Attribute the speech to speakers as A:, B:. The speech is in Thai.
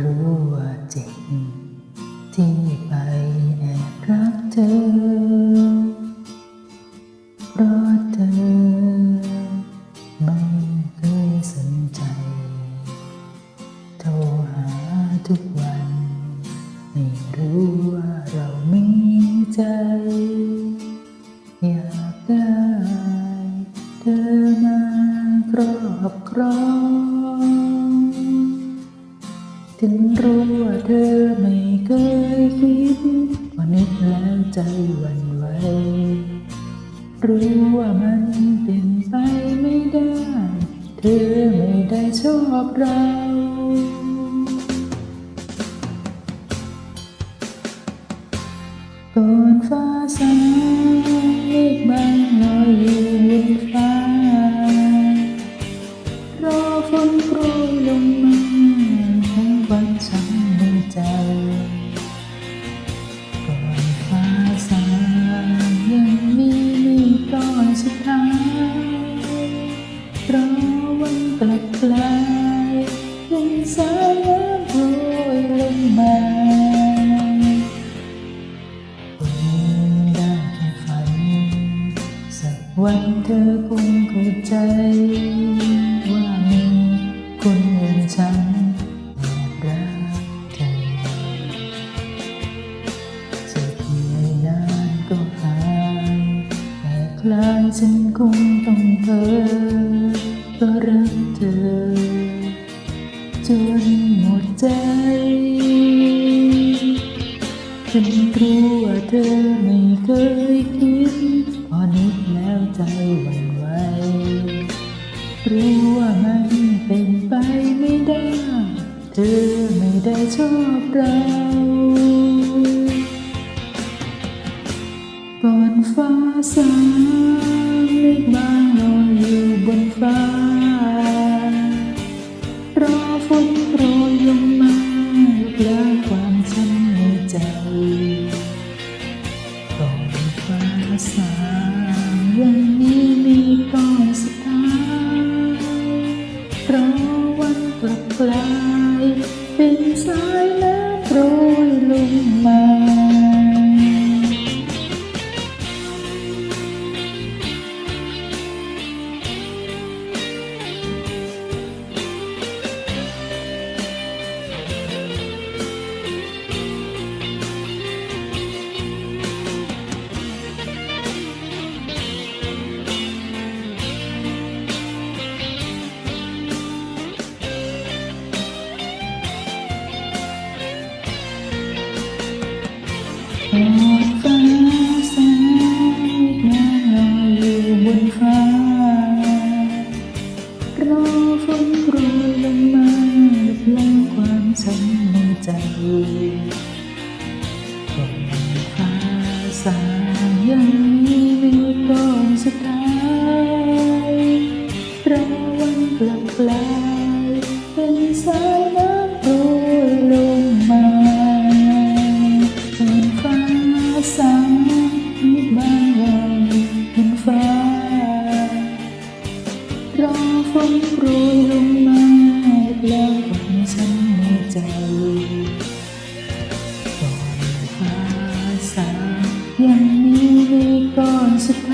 A: รู้ว่าเจ็บที่ไปแอบรักเธอ เพราะเธอ ไม่เคยสนใจ โทรหาทุกวัน ไม่รู้ว่าเรามีใจ อยากได้เธอมาครอบครอง ถึงรู้ว่าเธอไม่เคยคิดว่านึกแล้วใจหวั่นไหวรู้ว่ามันเป็นไปไม่ได้ เธอไม่ได้ชอบเรา ควันช้ำในใจก่อนฟ้าสางยังมีมีตอนสุดท้ายรอวันกลับกลายยังสายน้ำโรยลงมาคงได้แค่ฝันสักวันเธอคงเข้าใจ คลายฉันคงต้องเพ้อก็รักเธอ จนหมดใจ ฉันรู้ว่าเธอไม่เคยคิด พอนึกแล้วใจหวั่นไหวรู้ว่ามันเป็นไปไม่ได้ เธอไม่ได้ชอบเรา ก่อนฟ้าสางเมฆบางลอยอยู่บนฟ้า รอฝนโปรยลงมาลบล้างความช้ำในใจก่อนฟ้าสางยังมีมีก่อนสุดท้ายรอวันกลับกลาย เป็นสายแลอยอยู่บนฟ้ารอฝนโปรยลงมา ลบล้างความช้ำในใจก่อนฟ้าสายังมีเมฆก้อนสุดท้ายรอวันกลับกลายเป็นสาย ฉันในใจก่อนฟ้าสางยังมีเมฆก้อนสุด